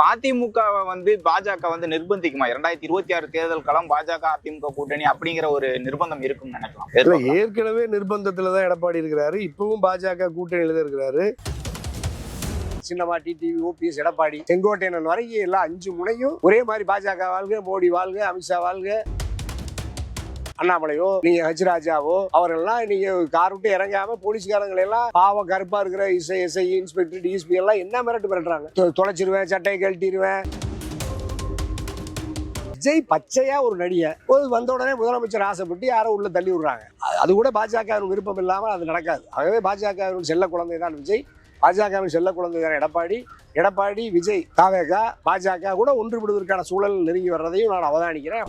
அதிமுகவை வந்து பாஜக வந்து நிர்பந்திக்குமா? இரண்டாயிரத்தி இருபத்தி ஆறு தேர்தல் களம் பாஜக அதிமுக கூட்டணி அப்படிங்கிற ஒரு நிர்பந்தம் இருக்கும்னு நினைக்கலாம். ஏற்கனவே நிர்பந்தத்துல தான் எடப்பாடி இருக்கிறாரு. இப்பவும் பாஜக கூட்டணியில தான் இருக்கிறாரு. சின்னமா டிடிவி ஓபிஎஸ் எடப்பாடி செங்கோட்டையன் வரைக்கும் எல்லாம் அஞ்சு முனையும் ஒரே மாதிரி பாஜக வாழ்க மோடி வாழ்க அமித்ஷா வாழ்க. அண்ணாமலையோ நீங்க ஹச்ராஜாவோ அவரெல்லாம் நீங்க கார் விட்டு இறங்காம போலீஸ்காரங்களை எல்லாம் பாவம் கருப்பா இருக்கிற இசை எஸ்ஐ இன்ஸ்பெக்டர் டிஎஸ்பி எல்லாம் என்ன மிரட்டு மிரட்டுறாங்க? தொலைச்சிருவேன் சட்டையை கழட்டிடுவேன் விஜய் பச்சையா ஒரு நடிகை. ஒரு வந்த உடனே முதலமைச்சர் ஆசைப்பட்டு யாரோ உள்ள தள்ளி விடுறாங்க. அது- கூட பாஜக விருப்பம் இல்லாமல் அது நடக்காது. ஆகவே பாஜக செல்ல குழந்தை தான் விஜய். பாஜகவின் செல்ல குழந்தை தான் எடப்பாடி. எடப்பாடி விஜய் தாவேகா பாஜக கூட ஒன்றுபடுவதற்கான சூழல் நெருங்கி வர்றதையும் நான் அவதானிக்கிறேன்.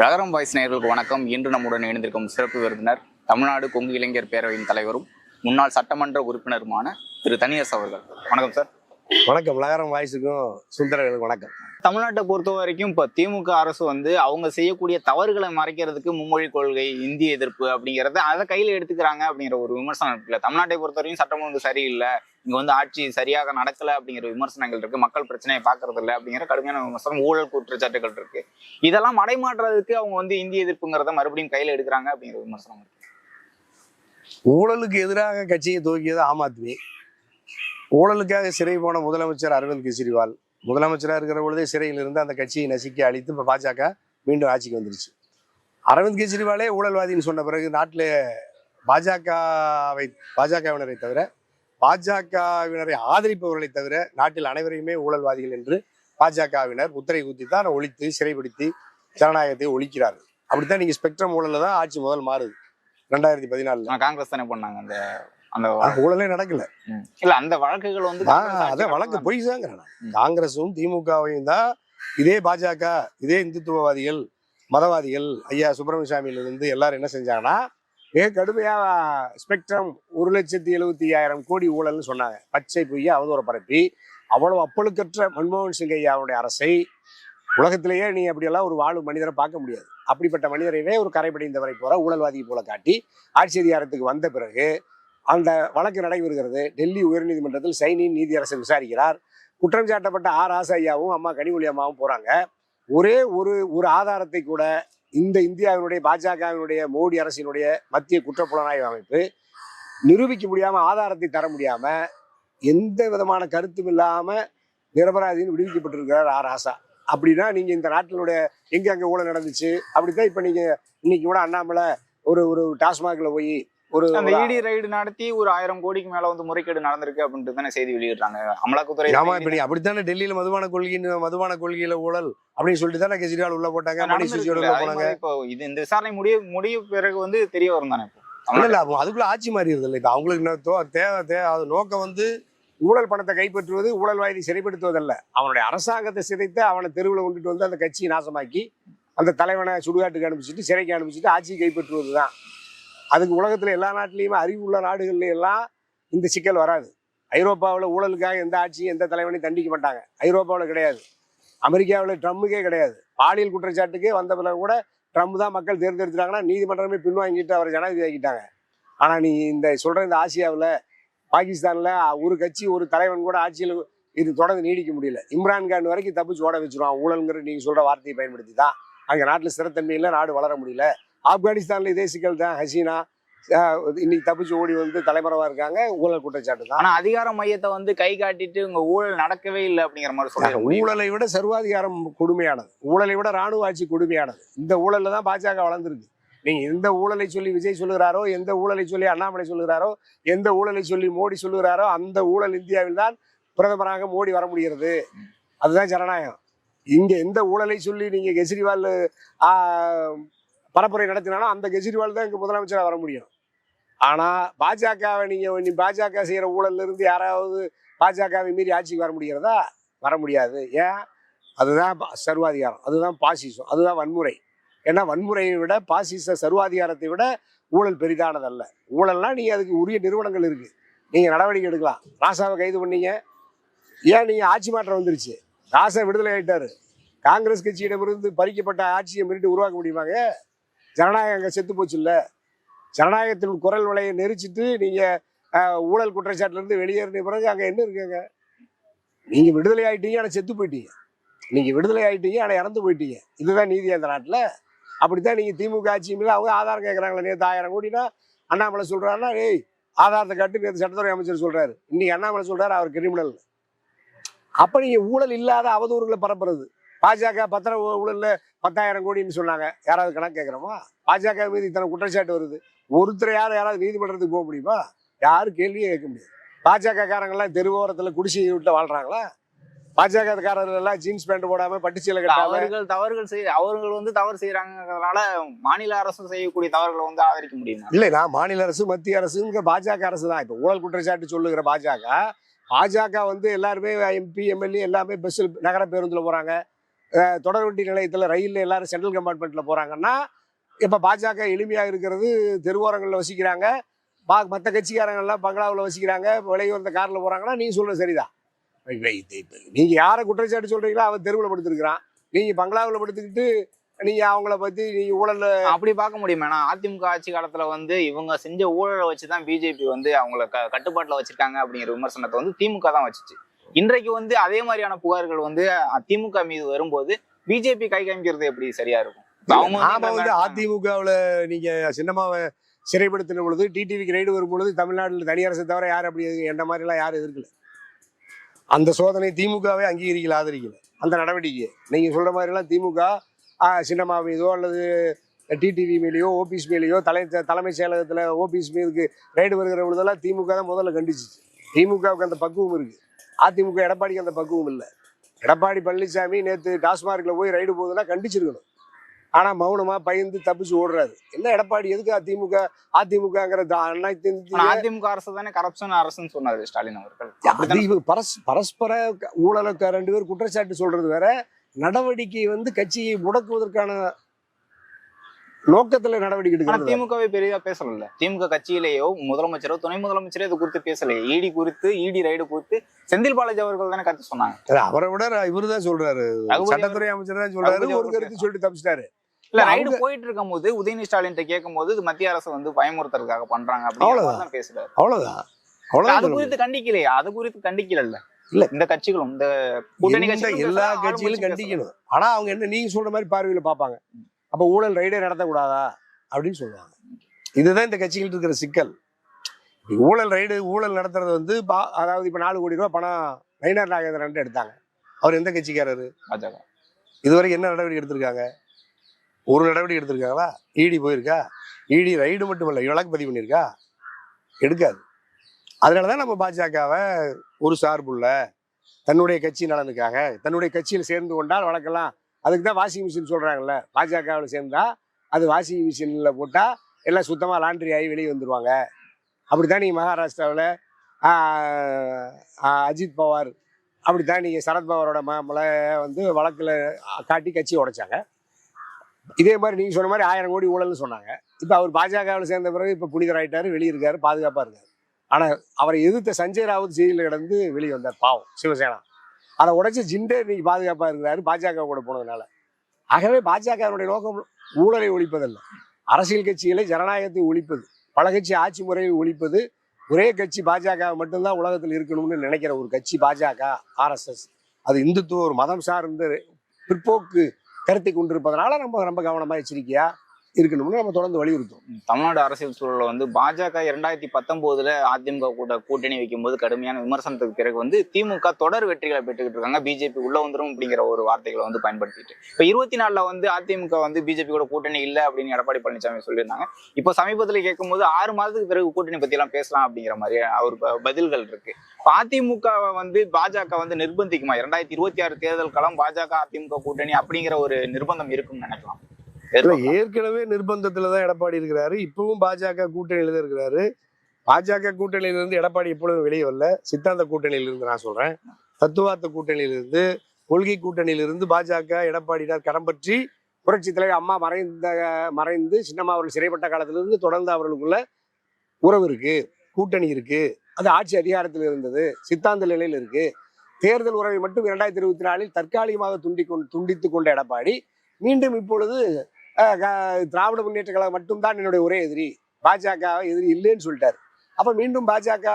ரகரம் வாய்ஸ் நேயர்களுக்கு வணக்கம். இன்று நம்முடன் இணைந்திருக்கும் சிறப்பு விருந்தினர் தமிழ்நாடு கொங்கு இளைஞர் பேரவையின் தலைவரும் முன்னாள் சட்டமன்ற உறுப்பினருமான திரு தனியரசு அவர்கள். வணக்கம் சார். வணக்கம். நகரம் வாய்ஸுக்கும் சுந்தரர்களுக்கு வணக்கம். தமிழ்நாட்டை பொறுத்த வரைக்கும் இப்போ திமுக அரசு வந்து அவங்க செய்யக்கூடிய தவறுகளை மறைக்கிறதுக்கு மும்மொழி கொள்கை இந்திய எதிர்ப்பு அப்படிங்கறத அதை கையில எடுத்துக்கிறாங்க அப்படிங்கிற ஒரு விமர்சனம் இருக்குல்ல. தமிழ்நாட்டை பொறுத்த வரைக்கும் சட்டம் ஒழுங்கு சரியில்லை. இங்க வந்து ஆட்சி சரியாக நடக்கல அப்படிங்கிற விமர்சனங்கள் இருக்கு. மக்கள் பிரச்சனையை பார்க்கறது இல்லை அப்படிங்கிற கடுமையான விமர்சனம் ஊழல் குற்றச்சாட்டுகள் இருக்கு. இதெல்லாம் மடைமாற்றுறதுக்கு அவங்க வந்து இந்திய எதிர்ப்புங்கிறத மறுபடியும் கையில எடுக்கிறாங்க அப்படிங்கிற விமர்சனம் இருக்கு. ஊழலுக்கு எதிராக கட்சியை துவக்கியது ஆம் ஆத்மி. ஊழலுக்காக சிறை போன முதலமைச்சர் அரவிந்த் கெஜ்ரிவால். முதலமைச்சராக இருக்கிற பொழுதே சிறையில் இருந்து அந்த கட்சியை நசுக்கி அழித்து இப்போ பாஜக மீண்டும் ஆட்சிக்கு வந்துருச்சு. அரவிந்த் கெஜ்ரிவாலே ஊழல்வாதின்னு சொன்ன பிறகு நாட்டில் பாஜகவை பாஜகவினரை தவிர பாஜகவினரை ஆதரிப்பவர்களை தவிர நாட்டில் அனைவரையுமே ஊழல்வாதிகள் என்று பாஜகவினர் முத்திரை குத்தி தான் ஒழித்து சிறைப்படுத்தி ஜனநாயகத்தை ஒழிக்கிறார்கள் அப்படித்தான் நீங்க ஸ்பெக்ட்ரம் ஊழல்ல தான் ஆட்சி முதல் மாறுது ரெண்டாயிரத்தி பதினாலுல காங்கிரஸ் தானே பண்ணாங்க அந்த அந்த ஊழலே நடக்கல. இல்ல அந்த வழக்குகள் வந்து அதான் வழக்கு. பொய் தாங்கிறேன். காங்கிரஸும் திமுகவையும் தான் இதே பாஜக இதே இந்துத்துவவாதிகள் மதவாதிகள் ஐயா சுப்பிரமணிய சாமியிலிருந்து எல்லாரும் என்ன செஞ்சாங்கன்னா மிக கடுமையாக ஸ்பெக்ட்ரம் ஒரு லட்சத்தி எழுபத்தி ஐயாயிரம் கோடி ஊழல்னு சொன்னாங்க. பச்சை பொய்யை அவதூற பரப்பி அவ்வளவு அப்பழுக்கற்ற மன்மோகன் சிங் ஐயாவுடைய அரசை உலகத்திலேயே நீ அப்படியெல்லாம் ஒரு வாழும் மனிதரை பார்க்க முடியாது. அப்படிப்பட்ட மனிதரையவே ஒரு கரைபடிந்தவரை போல ஊழல்வாதி போல காட்டி ஆட்சி அதிகாரத்துக்கு வந்த பிறகு அந்த வழக்கு நடைபெறுகிறது. டெல்லி உயர்நீதிமன்றத்தில் சைனியின் நீதியரசர் விசாரிக்கிறார். குற்றம் சாட்டப்பட்ட ஆர் ஆசையாவும் ஐயாவும் அம்மா கனிமொழி அம்மாவும் போறாங்க. ஒரே ஒரு ஒரு ஆதாரத்தை கூட இந்த இந்தியாவினுடைய பாஜகவினுடைய மோடி அரசினுடைய மத்திய குற்றப்புலனாய்வு அமைப்பு நிரூபிக்க முடியாமல் ஆதாரத்தை தர முடியாமல் எந்த விதமான கருத்தும் இல்லாமல் நிரபராதின்னு விடுவிக்கப்பட்டிருக்கிறார் ஆர் ராசா அப்படின்னா நீங்கள் இந்த நாட்டினுடைய எங்கே அங்கே ஊழல் நடந்துச்சு? அப்படித்தான் இப்போ நீங்கள் இன்னைக்கு கூட அண்ணாமலை ஒரு ஒரு டாஸ்மாகில் போய் ஒரு அந்த இடி ரைடு நடத்தி ஒரு ஆயிரம் கோடிக்கு மேல வந்து முறைகேடு நடந்திருக்கு அப்படின்ட்டு தானே செய்தி வெளியிடுறாங்க. அமலாக்கத்துறை ஆமா இப்ப நீ அப்படித்தானே டெல்லியில மதுபான கொள்கைன்னு மதுபான கொள்கையில ஊழல் அப்படின்னு சொல்லிட்டு தானே கெஜ்ரிவால் உள்ள போட்டாங்க மணி சிசியோட உள்ள போனாங்க. இப்போ இது இந்த விசாரணை முடிய முடிய பிறகு வந்து தெரிய வரும் தானே இப்போ. இல்ல அதுக்குள்ள ஆட்சி மாறிடுது இல்லை இப்ப அவங்களுக்கு தேவை தேவை அது நோக்கம் வந்து ஊழல் பணத்தை கைப்பற்றுவது ஊழல்வாதி சிறைப்படுத்துவதல்ல. அவனுடைய அரசாங்கத்தை சிதைத்து அவனை தெருவில் கொண்டுட்டு வந்து அந்த கட்சியை நாசமாக்கி அந்த தலைவனை சுடுகாட்டுக்கு அனுப்பிச்சிட்டு சிறைக்கு அனுப்பிச்சிட்டு ஆட்சியை கைப்பற்றுவது தான் அதுக்கு உலகத்தில் எல்லா நாட்டிலையுமே அறிவு உள்ள நாடுகள்ல எல்லாம் இந்த சிக்கல் வராது. ஐரோப்பாவில் ஊழலுக்காக எந்த ஆட்சியும் எந்த தலைவனையும் தண்டிக்க மாட்டாங்க. ஐரோப்பாவில் கிடையாது. அமெரிக்காவில் ட்ரம்முக்கே கிடையாது. பாலியல் குற்றச்சாட்டுக்கே வந்த பிறகு கூட ட்ரம்ப் தான் மக்கள் தேர்ந்தெடுத்துட்டாங்கன்னா நீதிமன்றமே பின்வாங்கிட்டு அவரை ஜனாதிபதி ஆக்கிட்டாங்க. ஆனால் நீ இந்த சொல்கிற இந்த ஆசியாவில் பாகிஸ்தானில் ஒரு கட்சி ஒரு தலைவன் கூட ஆட்சியில் இது தொடர்ந்து நீடிக்க முடியல. இம்ரான்கான் வரைக்கும் தப்பிச்சு ஓட வச்சிருவான். ஊழல்ங்கிற நீங்கள் சொல்கிற வார்த்தையை பயன்படுத்தி தான் அங்கே நாட்டில் ஸ்திரத்தன்மை இல்லை நாடு வளர முடியல. ஆப்கானிஸ்தான்ல இதே சிக்கல் தான் ஹசீனா. இன்னைக்கு தப்பிச்சு ஓடி வந்து தலைமறைவா இருக்காங்க. ஊழல் குற்றச்சாட்டு தான். ஆனா அதிகார மையத்தை வந்து கை காட்டிட்டு உங்க ஊழல் நடக்கவே இல்லை அப்படிங்கிற மாதிரி சொல்லிடுறாங்க ஊழலை விட சர்வாதிகாரம் கொடுமையானது. ஊழலை விட ராணுவ ஆட்சி கொடுமையானது. இந்த ஊழல்ல தான் பாஜக வளர்ந்துருக்கு. நீங்க எந்த ஊழலை சொல்லி விஜய் சொல்லுகிறாரோ எந்த ஊழலை சொல்லி அண்ணாமலை சொல்லுகிறாரோ எந்த ஊழலை சொல்லி மோடி சொல்லுகிறாரோ அந்த ஊழல் இந்தியாவில் தான் பிரதமராக மோடி வர முடிகிறது. அதுதான் ஜனநாயகம். இங்க எந்த ஊழலை சொல்லி நீங்க கெஜ்ரிவால் பரப்புரை நடத்தினாலும் அந்த கெஜ்ரிவால் தான் இங்கே முதலமைச்சராக வர முடியும். ஆனால் பாஜகவை நீங்கள் நீ பாஜக செய்கிற ஊழல்ல இருந்து யாராவது பாஜகவை மீறி ஆட்சிக்கு வர முடிகிறதா? வர முடியாது. ஏன்? அதுதான் சர்வாதிகாரம். அதுதான் பாசிசம். அதுதான் வன்முறை. ஏன்னா வன்முறையை விட பாசிச சர்வாதிகாரத்தை விட ஊழல் பெரிதானதல்ல. ஊழல்னா நீங்கள் அதுக்கு உரிய நிறுவனங்கள் இருக்குது நீங்கள் நடவடிக்கை எடுக்கலாம். ராசாவை கைது பண்ணீங்க. ஏன் நீங்கள் ஆட்சி மாற்றம் வந்துருச்சு? ராசா விடுதலை ஆகிட்டார் காங்கிரஸ் கட்சியிடமிருந்து பறிக்கப்பட்ட ஆட்சியை மீண்டும் உருவாக்க முடியுமாங்க? ஜனநாயகம் அங்கே செத்து போச்சு இல்லை ஜனநாயகத்தின் குரல் வலையை நெரிச்சிட்டு நீங்கள் ஊழல் குற்றச்சாட்டிலேருந்து வெளியேறின பிறகு அங்கே என்ன இருக்குங்க நீங்கள் விடுதலை ஆகிட்டீங்க ஆனால் செத்து போயிட்டீங்க. நீங்கள் விடுதலை ஆகிட்டீங்க ஆனால் இறந்து போயிட்டீங்க. இதுதான் நீதி அந்த நாட்டில். அப்படித்தான் நீங்கள் திமுக ஆட்சியுமே அவங்க ஆதாரம் கேட்குறாங்களே நேற்று ஆயிரம் கோடினா அண்ணாமலை சொல்கிறாருன்னா ஏய் ஆதாரத்தை காட்டு நேற்று சட்டத்துறை அமைச்சர் சொல்கிறாரு இன்றைக்கி அண்ணாமலை சொல்கிறார் அவர் கிரிமினல் அப்போ நீங்கள் ஊழல் இல்லாத அவதூறுகளை பரப்புறது. பாஜக பத்திர ஊழல்ல பத்தாயிரம் கோடின்னு சொன்னாங்க. யாராவது கணக்கு கேட்கறோமா பாஜக மீது இத்தனை குற்றச்சாட்டு வருது. ஒருத்தர் யாரும் யாராவது நீதிமன்றத்துக்கு போக முடியுமா? யாரும் கேள்வியே கேட்க முடியாது. பாஜக காரங்கெல்லாம் தெருவோரத்துல குடிசை வீட்டுல வாழ்றாங்களா? பாஜக காரர்கள் எல்லாம் ஜீன்ஸ் பேண்ட் போடாம பட்டுச்சீலை கட்டாம அவர்கள் தவறுகள் செய் அவர்கள் வந்து தவறு செய்யறாங்கறதுனால மாநில அரசு செய்யக்கூடிய தவறுகளை வந்து ஆதரிக்க முடியுமா? இல்லை நான் மாநில அரசு மத்திய அரசுங்கிற பாஜக அரசு தான். இப்போ ஊழல் குற்றச்சாட்டு சொல்லுகிற பாஜக பாஜக வந்து எல்லாருமே எம்பி எம்எல்ஏ எல்லாமே பஸ்ஸில் நகர பேருந்தில் போகிறாங்க தொடர்வண்டி நிலையத்தில் ரயிலில் எல்லாரும் சென்ட்ரல் கம்பார்ட்மெண்ட்டில் போகிறாங்கன்னா இப்போ பாஜக எளிமையாக இருக்கிறது தெருவோரங்களில் வசிக்கிறாங்க. பா மற்ற கட்சிக்காரங்கள்லாம் பங்களாவில் வசிக்கிறாங்க விலை வந்த காரில் போகிறாங்கன்னா நீங்கள் சொல்கிறது சரிதான். நீங்கள் யாரை குற்றச்சாட்டு சொல்கிறீங்களோ அவன் தெருவில் படுத்துருக்கிறான். நீங்கள் பங்களாவில் படுத்துக்கிட்டு நீங்கள் அவங்கள பற்றி நீங்கள் ஊழல் அப்படி பார்க்க முடியுமா? அதிமுக ஆட்சி காலத்துல வந்து இவங்க செஞ்ச ஊழலை வச்சுதான் பிஜேபி வந்து அவங்கள க- கட்டுப்பாட்டுல வச்சிருக்காங்க அப்படிங்கிற விமர்சனத்தை வந்து திமுக தான் வச்சுச்சு. இன்றைக்கு வந்து அதே மாதிரியான புகார்கள் வந்து திமுக மீது வரும்போது பிஜேபி கை காமிக்கிறது எப்படி சரியா இருக்கும்? நாம வந்து அதிமுகவுல நீங்க சின்னமாவை சிறைப்படுத்தின பொழுது டிடிவிக்கு ரைடு வரும் பொழுது தமிழ்நாட்டில் தனி அரசை தவிர யாரும் அப்படி எந்த மாதிரிலாம் யாரும் எதிர்க்கல அந்த சோதனை திமுகவே அங்கீகரிக்கல ஆதரிக்கல. அந்த நடவடிக்கை நீங்க சொல்ற மாதிரிலாம் திமுக சின்னமா மீதோ அல்லது டிடிவி மேலேயோ ஓபிஎஸ் மேலேயோ தலை தலைமைச் செயலகத்தில் ஓபிஎஸ் மீதுக்கு ரைடு வருகிற பொழுதெல்லாம் திமுக தான் முதல்ல கண்டிச்சிச்சு. திமுகவுக்கு அந்த பக்குவம் இருக்கு. அதிமுக எடப்பாடிக்கு அந்த பக்குவம் இல்லை. எடப்பாடி பழனிசாமி நேற்று டாஸ்மார்க்ல போய் ரைடு போகுதுன்னா கண்டிச்சிருக்கணும். ஆனா மௌனமா பயந்து தப்பிச்சு ஓடுறாரு. என்ன எடப்பாடி எதுக்கு அதிமுக அதிமுகங்கிற அதிமுக அரசு தானே கரப்ஷன் அரசுன்னு சொன்னாரு ஸ்டாலின் அவர்கள். இவங்க பரஸ் பரஸ்பர க- ஊழலை க- ரெண்டு பேர் குற்றச்சாட்டு சொல்றது வேற. நடவடிக்கை வந்து கட்சியை முடக்குவதற்கான நோக்கத்துல நடவடிக்கை வேற. திமுகவே பெரிதா பேசல திமுக கட்சியிலேயோ முதலமைச்சரோ துணை முதலமைச்சரோ இது குறித்து பேசலையே இடி குறித்து இடி ரைடு குறித்து செந்தில் பாலாஜி அவர்கள் தானே கருத்து சொன்னாங்க. அவரை விட இவரு தான் சொல்றாரு. சட்டத்துறை அமைச்சர் தான் சொல்றாரு. ஒரு கருத்து சொல்லிட்டு தப்பிச்சிட்டாரு. இல்ல ரைடு போயிட்டு இருக்கும் போது உதயநிதி ஸ்டாலின் கேட்கும் போது மத்திய அரசு வந்து பயமுறுத்துறதுக்காக பண்றாங்க தான் பேசுறாரு. அவ்வளவுதான். அவ்வளவுதான் அது. குறித்து கண்டிக்கலையா. அது குறித்து கண்டிக்கல இல்ல. இந்த கட்சிகளும் இந்த கூட்டணி கட்சிகளும் எல்லா ஆளுங்கட்சியும் கண்டிக்கணும். ஆனா அவங்க என்ன நீங்க சொல்ற மாதிரி பார்வையில பார்ப்பாங்க. அப்ப ஊழல் ரைடே நடத்தக்கூடாதா? அப்படின்னு சொல்லுவாங்க. இதுதான் இந்த கட்சிகள் இருக்கிற சிக்கல். ஊழல் ரைடு ஊழல் நடத்துறது வந்து பா- அதாவது இப்ப நாலு கோடி ரூபாய் பணம் நயினார் நாகேந்திரன் எடுத்தாங்க. அவர் எந்த கட்சிக்காரரு? பாஜக. இதுவரைக்கும் என்ன நடவடிக்கை எடுத்திருக்காங்க? ஒரு நடவடிக்கை எடுத்திருக்காங்களா? இடி போயிருக்கா? இடி ரைடு மட்டும் இல்லை வழக்கு பதிவு பண்ணியிருக்கா? எடுக்காது. அதனாலதான் நம்ம பாஜகவை ஒரு சார்புள்ள தன்னுடைய கட்சி நலனுக்காக தன்னுடைய கட்சியில் சேர்ந்து கொண்டால் வழக்கெல்லாம் அதுக்கு தான் வாஷிங் மிஷின் சொல்கிறாங்கல்ல பாஜகவில் சேர்ந்தா அது வாஷிங் மிஷினில் போட்டால் எல்லாம் சுத்தமாக லாண்ட்ரி ஆகி வெளியே வந்துருவாங்க. அப்படித்தான் நீங்கள் மகாராஷ்டிராவில் அஜித் பவார் அப்படித்தான் நீங்கள் சரத்பவாரோட மாமலை வந்து வழக்கில் காட்டி கட்சி உடைச்சாங்க. இதே மாதிரி நீங்கள் சொன்ன மாதிரி ஆயிரம் கோடி ஊழல்னு சொன்னாங்க. இப்போ அவர் பாஜகவில் சேர்ந்த பிறகு இப்போ புனிதராயிட்டார் வெளியே இருக்காரு பாதுகாப்பாக இருக்கார். ஆனால் அவரை எதிர்த்த சஞ்சய் ராவத் ஜெயிலில் கிடந்து வெளியே வந்தார் பாவம் சிவசேனா. அதை உடைச்ச ஜிண்டே இன்னைக்கு பாதுகாப்பாக இருக்கிறாரு. பாஜக கூட போனதுனால. ஆகவே பாஜகவினுடைய நோக்கம் ஊழலை ஒழிப்பதல்ல. அரசியல் கட்சிகளை ஜனநாயகத்தை ஒழிப்பது பல கட்சி ஆட்சி முறையை ஒழிப்பது ஒரே கட்சி பாஜக மட்டும்தான் உலகத்தில் இருக்கணும்னு நினைக்கிற ஒரு கட்சி பாஜக ஆர்எஸ்எஸ் அது இந்துத்துவ ஒரு மதம் சார்ந்த பிற்போக்கு கருத்தை கொண்டிருப்பதனால நம்ம ரொம்ப கவனமாக எச்சரிக்கையா இருக்கணும்னு நம்ம தொடர்ந்து வலியுறுத்தும் தமிழ்நாடு அரசியல் சூழலில் வந்து பாஜக இரண்டாயிரத்தி பத்தொன்பதுல அதிமுக கூட கூட்டணி வைக்கும்போது கடுமையான விமர்சனத்துக்கு பிறகு வந்து திமுக தொடர் வெற்றிகளை பெற்றுக்கிட்டு இருக்காங்க. பிஜேபி உள்ள வந்துரும் அப்படிங்கிற ஒரு வார்த்தைகளை வந்து பயன்படுத்திட்டு. இப்ப இருபத்தி நாலுல வந்து அதிமுக வந்து பிஜேபி கூட கூட்டணி இல்லை அப்படின்னு எடப்பாடி பழனிசாமி சொல்லியிருந்தாங்க. இப்போ சமீபத்துல கேட்கும்போது ஆறு மாதத்துக்கு பிறகு கூட்டணி பத்தி எல்லாம் பேசலாம் அப்படிங்கிற மாதிரி அவர் பதில்கள் இருக்கு. இப்ப அதிமுக வந்து பாஜக வந்து நிர்பந்திக்குமா? இரண்டாயிரத்தி இருபத்தி ஆறு தேர்தல் களம் பாஜக அதிமுக கூட்டணி அப்படிங்கிற ஒரு நிர்பந்தம் இருக்கும்னு நினைக்கலாம். ஏற்கனவே நிர்பந்தத்துல தான் எடப்பாடி இருக்கிறாரு. இப்பவும் பாஜக கூட்டணியில தான் இருக்கிறாரு. பாஜக கூட்டணியில இருந்து எடப்பாடி எப்பொழுதும் வெளியே வரல. சித்தாந்த கூட்டணியில இருந்து நான் சொல்றேன். தத்துவார்த்த கூட்டணியில இருந்து கொள்கை கூட்டணியில இருந்து பாஜக எடப்பாடியார் கரம் பற்றி புரட்சி தலைவர் அம்மா மறைந்த மறைந்து சின்னம்மா அவர்கள் சிறைப்பட்ட காலத்திலிருந்து தொடர்ந்து அவர்களுக்குள்ள உறவு இருக்கு கூட்டணி இருக்கு. அது ஆட்சி அதிகாரத்தில் இருந்தது சித்தாந்த நிலையில் இருக்கு. தேர்தல் உறவை மட்டும் இரண்டாயிரத்தி இருபத்தி நாலில் தற்காலிகமாக துண்டி கொண்டு துண்டித்து கொண்ட எடப்பாடி மீண்டும் இப்பொழுது திராவிட முன்னேற்ற கழகம் மட்டும்தான் என்னுடைய ஒரே எதிரி. பாஜக எதிரி இல்லைன்னு சொல்லிட்டாரு. அப்ப மீண்டும் பாஜக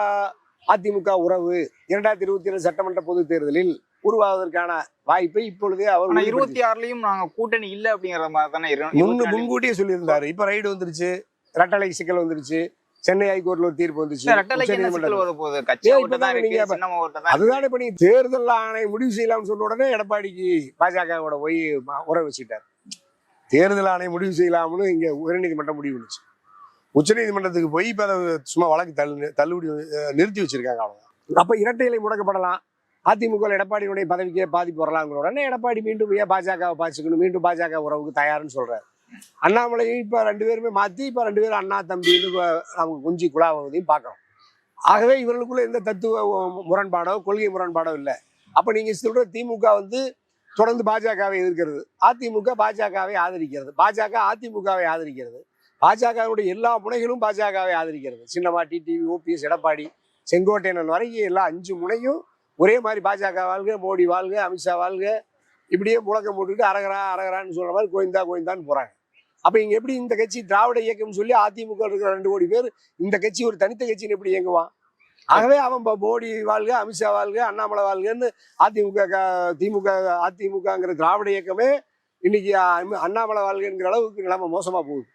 அதிமுக உறவு இரண்டாயிரத்தி இருபத்தி ஏழு சட்டமன்ற பொதுத் தேர்தலில் உருவாவதற்கான வாய்ப்பை இப்பொழுதே அவர் இருபத்தி ஆறுலயும் நாங்க கூட்டணி இல்ல அப்படிங்கிற மாதிரி தானே முன்கூட்டியே சொல்லியிருந்தாரு. இப்ப ரைடு வந்துருச்சு ரெட்டலை சிக்கல் வந்துருச்சு சென்னை ஹைகோர்ட்ல ஒரு தீர்ப்பு வந்துச்சு. அதுதானே இப்ப நீங்க தேர்தல் ஆணையம் முடிவு செய்யலாம்னு சொன்ன உடனே எடப்பாடிக்கு பாஜகவோட போய் உறவு வச்சுட்டார் தேர்தல் ஆணையம் முடிவு செய்யலாம்னு இங்கே உயர்நீதிமன்றம் முடிவு பண்ணுச்சு. உச்சநீதிமன்றத்துக்கு போய் இப்போ அதை சும்மா வழக்கு தள்ளு தள்ளுபடி நிறுத்தி வச்சிருக்காங்க அவங்க. அப்போ இரட்டை இலை முடக்கப்படலாம். அதிமுக எடப்பாடியினுடைய பதவிக்கே பாதிப்பு வரலாங்கிற உடனே எடப்பாடி மீண்டும் ஏன் பாஜகவை பாய்ச்சிக்கணும்? மீண்டும் பாஜக உறவுக்கு தயாருன்னு சொல்கிறார் அண்ணாமலையும் இப்போ ரெண்டு பேருமே மாற்றி இப்போ ரெண்டு பேரும் அண்ணா தம்பின்னு இப்ப அவங்க குஞ்சி குழாவதையும் பார்க்குறோம். ஆகவே இவர்களுக்குள்ள எந்த தத்துவ முரண்பாடோ கொள்கை முரண்பாடோ இல்லை. அப்போ நீங்கள் சொல்கிற திமுக வந்து தொடர்ந்து பாஜகவை எதிர்க்கிறது. அதிமுக பாஜகவை ஆதரிக்கிறது. பாஜக அதிமுகவை ஆதரிக்கிறது. பாஜகவுடைய எல்லா முனைகளும் பாஜகவை ஆதரிக்கிறது. சின்னமா டிடிவி ஓபிஎஸ் எடப்பாடி செங்கோட்டையன் வரைக்கும் எல்லா அஞ்சு முனையும் ஒரே மாதிரி பாஜக வாழ்க மோடி வாழ்க அமித்ஷா வாழ்க இப்படியே முழக்கம் போட்டுக்கிட்டு அரகரா அரகரான்னு சொல்கிற மாதிரி கோயந்தா கோவிந்தான்னு போகிறாங்க அப்போ இங்கே எப்படி இந்த கட்சி திராவிட இயக்கம்னு சொல்லி அதிமுக இருக்கிற ரெண்டு கோடி பேர் இந்த கட்சி ஒரு தனித்த கட்சின்னு எப்படி இயங்குவான்? ஆகவே அவன் ப- மோடி வாழ்க அமித்ஷா வாழ்க அண்ணாமலை வாழ்கன்னு அதிமுக க- திமுக அதிமுகங்கிற திராவிட இயக்கமே இன்னைக்கு அண்ணாமலை வாழ்கங்கிற அளவுக்கு நிலைமை மோசமா போகுது.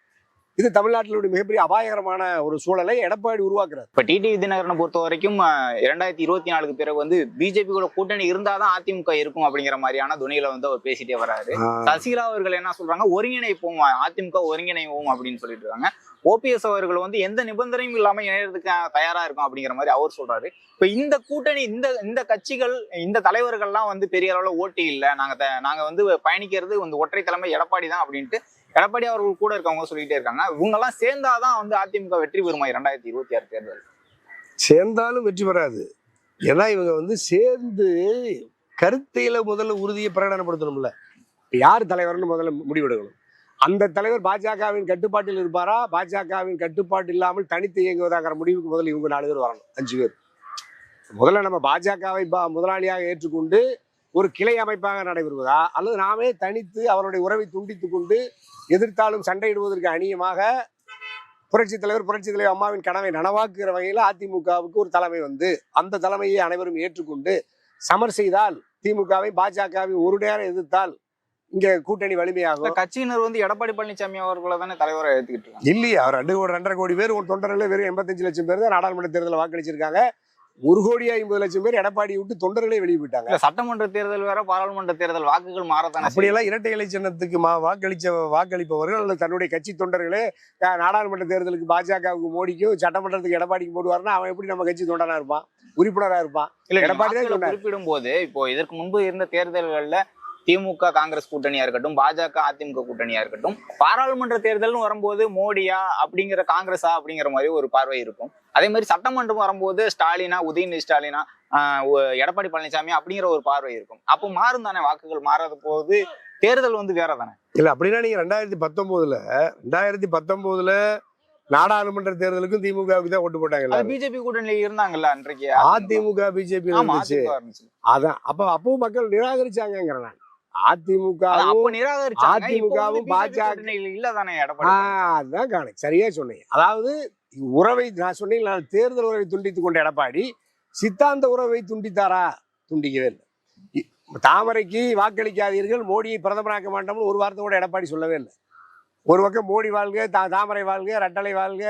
இது தமிழ்நாட்டிலுடைய மிகப்பெரிய அபாயகரமான ஒரு சூழலை எடப்பாடி உருவாக்குறாரு. இப்ப டிடிவி தினகரனை பொறுத்த வரைக்கும் இரண்டாயிரத்தி இருபத்தி நாலுக்கு பிறகு வந்து பிஜேபி கூட கூட்டணி இருந்தாதான் அதிமுக இருக்கும் அப்படிங்கிற மாதிரியான துணியில வந்து அவர் பேசிட்டே வராரு. சசிகலா அவர்கள் என்ன சொல்றாங்க? ஒருங்கிணைப்போம் அதிமுக ஒருங்கிணைவோம் அப்படின்னு சொல்லிட்டு இருக்காங்க. ஓபிஎஸ் அவர்கள் வந்து எந்த நிபந்தனையும் இல்லாம இணையறதுக்கு தயாரா இருக்கும் அப்படிங்கிற மாதிரி அவர் சொல்றாரு. இப்ப இந்த கூட்டணி இந்த இந்த கட்சிகள் இந்த தலைவர்கள்லாம் வந்து பெரிய அளவுல ஓட்டு இல்ல. நாங்க நாங்க வந்து பயணிக்கிறது வந்து ஒற்றை தலைமை எடப்பாடி தான் அப்படின்ட்டு எடப்பாடி அவர்கள் கூட இருக்கவங்க சொல்லிட்டே இருக்காங்க. இவங்க எல்லாம் சேர்ந்தாதான் வந்து அதிமுக வெற்றி பெறுமா இரண்டாயிரத்தி இருபத்தி ஆறு தேர்தல். சேர்ந்தாலும் வெற்றி பெறாது. ஏன்னா இவங்க வந்து சேர்ந்து கருத்தையில முதல்ல உறுதியை பிரகடனப்படுத்தணும்ல. யார் தலைவர்னு முதல்ல முடிவெடுக்கணும்? அந்த தலைவர் பாஜகவின் கட்டுப்பாட்டில் இருப்பாரா? பாஜகவின் கட்டுப்பாடு இல்லாமல் தனித்து இயங்குவதாங்கிற முடிவுக்கு முதல்ல இவங்க நாலு பேர் வரணும். அஞ்சு பேர். முதல்ல நம்ம பாஜகவை பா- முதலாளியாக ஏற்றுக்கொண்டு ஒரு கிளை அமைப்பாக நடைபெறுவதா? அல்லது நாமே தனித்து அவருடைய உறவை துண்டித்துக் கொண்டு எதிர்த்தாலும் சண்டையிடுவதற்கு அணியமாக புரட்சித் தலைவர் புரட்சித் தலைவர் அம்மாவின் கனவை நனவாக்குகிற வகையில் அதிமுகவுக்கு ஒரு தலைமை வந்து அந்த தலைமையை அனைவரும் ஏற்றுக்கொண்டு சமர் செய்தால் திமுகவை பாஜகவை ஒரு நேரம் எதிர்த்தால் இங்க கூட்டணி வலிமையாகும். கட்சியினர் வந்து எடப்பாடி பழனிசாமி அவர்களை தானே தலைவரை எடுத்துக்கிட்டு இல்லையா அவர் ரெண்டு கோடி ரெண்டரை கோடி பேர் ஒரு தொண்டர்கள் வெறும் எண்பத்தஞ்சு லட்சம் பேர் தான் நாடாளுமன்ற தேர்தலில் வாக்களிச்சிருக்காங்க. ஒரு கோடி ஐம்பது லட்சம் பேர் எடப்பாடி விட்டு தொண்டர்களே வெளியே போயிட்டாங்க சட்டமன்ற தேர்தல் வேற பாராளுமன்ற தேர்தல் வாக்குகள் மாறத்தானே. அப்படியெல்லாம் இரட்டை இலை சின்னத்துக்கு வாக்களிச்ச வாக்களிப்பவர்கள் அல்லது தன்னுடைய கட்சி தொண்டர்களே நாடாளுமன்ற தேர்தலுக்கு பாஜகவுக்கு மோடிக்கும் சட்டமன்றத்துக்கு எடப்பாடிக்கு போடுவாருன்னா அவன் எப்படி நம்ம கட்சி தொண்டனா இருப்பான் உறுப்பினரா இருப்பான் இல்ல எடப்பாடி தான். குறிப்பிடும் போது இப்போ இதற்கு முன்பு இருந்த தேர்தல்கள்ல திமுக காங்கிரஸ் கூட்டணியா இருக்கட்டும் பாஜக அதிமுக கூட்டணியா இருக்கட்டும் பாராளுமன்ற தேர்தல்னு வரும்போது மோடியா அப்படிங்கிற காங்கிரஸா அப்படிங்கிற மாதிரி ஒரு பார்வை இருக்கும். அதே மாதிரி சட்டமன்றம் வரும்போது ஸ்டாலினா உதயநிதி ஸ்டாலினா எடப்பாடி பழனிசாமி அப்படிங்கிற ஒரு பார்வை இருக்கும். அப்போ மாறும் தானே வாக்குகள்? மாறாத போது தேர்தல் வந்து வேற தானே? இல்ல அப்படின்னா நீங்க ரெண்டாயிரத்தி பத்தொன்பதுல ரெண்டாயிரத்தி பத்தொன்பதுல நாடாளுமன்ற தேர்தலுக்கும் திமுகவுக்கு தான் ஓட்டு போட்டாங்க. பிஜேபி கூட்டணியில இருந்தாங்கல்ல அன்றைக்கு? அதிமுக பிஜேபி இருந்துச்சு. அதான் அப்ப அப்பவும் மக்கள் நிராகரிச்சாங்கிறேன் நான். அதிமுகவும் BJP பாஜக கூட்டணியில இல்ல தானே எடப்பாடி அதுதான் காணும் சரியா சொன்னீங்க. அதாவது உறவை நான் சொன்னேன் நான் தேர்தல் உறவை துண்டித்துக் கொண்ட எடப்பாடி சித்தாந்த உறவை துண்டித்தாரா? துண்டிக்கவே இல்லை. தாமரைக்கு வாக்களிக்காதீர்கள் மோடியை பிரதமராக்க மாட்டோம்னு ஒரு வார்த்தை கூட எடப்பாடி சொல்லவே இல்லை. ஒரு பக்கம் மோடி வாழ்க தா தாமரை வாழ்க ரெட்டலை வாழ்க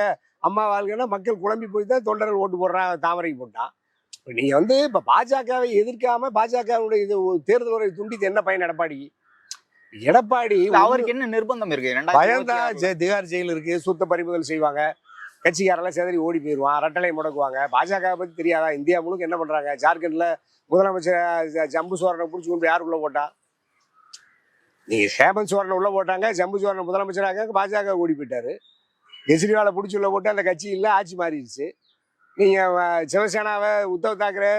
அம்மா வாழ்கன்னா மக்கள் குழம்பி போய் தான் தொண்டர்கள் ஓட்டு போடுறாங்க தாமரைக்கு போட்டான் நீங்க வந்து இப்ப பாஜகவை எதிர்க்காம பாஜகவுடைய இது தேர்தல் உறவை துண்டித்து என்ன பயன் எடப்பாடிக்கு எடப்பாடி இல்ல, அவருக்கு என்ன நிர்பந்தம் இருக்கு? பயந்தா திகார் ஜெயில் இருக்கு சுத்த பறிமுதல் செய்வாங்க கட்சிக்காரெல்லாம் செதறி ஓடி போயிடுவான் ரெட்டலை முடக்குவாங்க. பாஜக பத்தி தெரியாதா? இந்தியா முழுக்க என்ன பண்றாங்க? ஜார்க்கண்ட்ல முதலமைச்சர் ஜம்பு சோரனை பிடிச்சி கொண்டு போய் யார் உள்ள போட்டா? நீங்க ஹேமந்த் சோரனை உள்ள போட்டாங்க ஜம்பு சோரனை முதலமைச்சராக பாஜக ஓடி போயிட்டாரு. கெஜ்ரிவாலை பிடிச்சி உள்ள போட்டு அந்த கட்சி இல்லை ஆட்சி மாறிடுச்சு. நீங்கள் சிவசேனாவை உத்தவ் தாக்கரே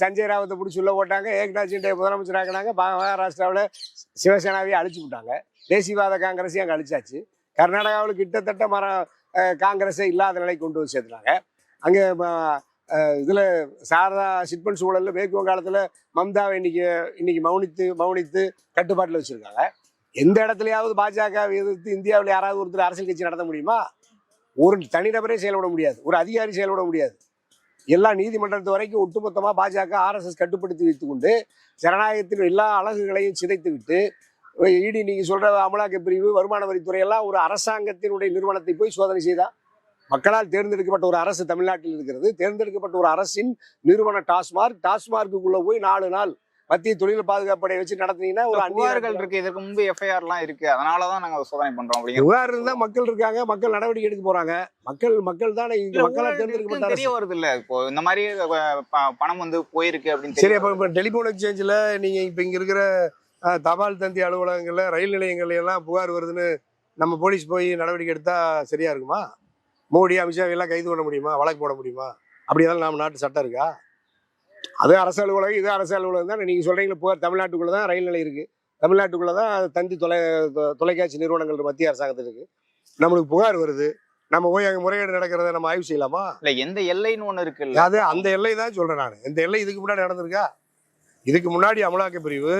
சஞ்சய் ராவத்தை பிடிச்சி உள்ள போட்டாங்க. ஏக்நாத் சிண்டே முதலமைச்சர் ஆக்கினாங்க. மகாராஷ்டிராவில் சிவசேனாவையே அழிச்சு விட்டாங்க. தேசியவாத காங்கிரஸையும் அங்கே அழிச்சாச்சு. கர்நாடகாவில் கிட்டத்தட்ட மர காங்கிரஸை காங்கிரஸே இல்லாத நிலை கொண்டு வந்து சேர்த்துனாங்க. அங்கே இதில் சாரதா சிட்பன் சூழலில் மேற்கு வங்காளத்தில் மம்தாவை இன்னைக்கு இன்னைக்கு மௌனித்து மௌனித்து கட்டுப்பாட்டில் வச்சுருக்காங்க. எந்த இடத்துலையாவது பாஜக எதிர்த்து இந்தியாவில் யாராவது ஒருத்தர் அரசியல் கட்சி நடத்த முடியுமா? ஒரு தனிநபரே செயல்பட முடியாது. ஒரு அதிகாரி செயல்பட முடியாது. எல்லா நீதிமன்றத்து வரைக்கும் ஒட்டுமொத்தமாக பாஜக ஆர்எஸ்எஸ் கட்டுப்படுத்தி வைத்து கொண்டு ஜனநாயகத்தின் எல்லா அழகுகளையும் சிதைத்து விட்டு இடி நீங்கள் சொல்கிற அமலாக்க பிரிவு வருமான வரித்துறை எல்லாம் ஒரு அரசாங்கத்தினுடைய நிறுவனத்தை போய் சோதனை செய்தா? மக்களால் தேர்ந்தெடுக்கப்பட்ட ஒரு அரசு தமிழ்நாட்டில் இருக்கிறது. தேர்ந்தெடுக்கப்பட்ட ஒரு அரசின் நிறுவன டாஸ்மார்க் டாஸ்மார்க்குள்ளே போய் நாலு நாள் மத்திய தொழில் பாதுகாப்படை வச்சு நடத்தினீங்கன்னா ஒரு அந்நிய புகார்கள் இருக்கு இதற்கு முன்பு எஃப்ஐஆர் எல்லாம் இருக்கு. அதனாலதான் நாங்க சோதனை பண்றோம் அப்படிங்கிற புகார் இருந்தா மக்கள் இருக்காங்க மக்கள் நடவடிக்கை எடுக்க போறாங்க. மக்கள் மக்கள் தானே தேர்ந்தெடுக்கப்பட்ட இருக்குன்னு தெரிய வருது இல்ல இப்போ இந்த மாதிரி பணம் வந்து போயிருக்கு அப்படின்னு சரி அப்போ இப்போ டெலிஃபோன் எக்ஸ்சேஞ்சில் நீங்கள் இப்போ இங்கே இருக்கிற தபால் தந்தி அலுவலகங்களில் ரயில் நிலையங்கள்ல எல்லாம் புகார் வருதுன்னு நம்ம போலீஸ் போய் நடவடிக்கை எடுத்தால் சரியா இருக்குமா? மோடி அமித்ஷா எல்லாம் கைது பண்ண முடியுமா? வழக்கு போட முடியுமா? அப்படி ஏதாவது நம்ம நாட்டு சட்டம் இருக்கா? அது அரசு அலுவலகம் இது அரசு அலுவலகம் தான். நீங்க சொல்றீங்களா புகார் தமிழ்நாட்டுக்குள்ள தான் ரயில் நிலையம் இருக்கு. தமிழ்நாட்டுக்குள்ள தான் தந்தி தொலை தொலைக்காட்சி நிறுவனங்கள் மத்திய அரசாங்கத்தில் இருக்கு. நம்மளுக்கு புகார் வருது. நம்ம போய் அங்கே முறைகேடு நடக்கிறத நம்ம ஆய்வு செய்யலாமா? இல்ல எந்த எல்லைன்னு ஒண்ணு இருக்குல்ல. அது அந்த எல்லை தான் சொல்றேன் நான். இந்த எல்லை இதுக்கு முன்னாடி நடந்திருக்கா? இதுக்கு முன்னாடி அமலாக்க பிரிவு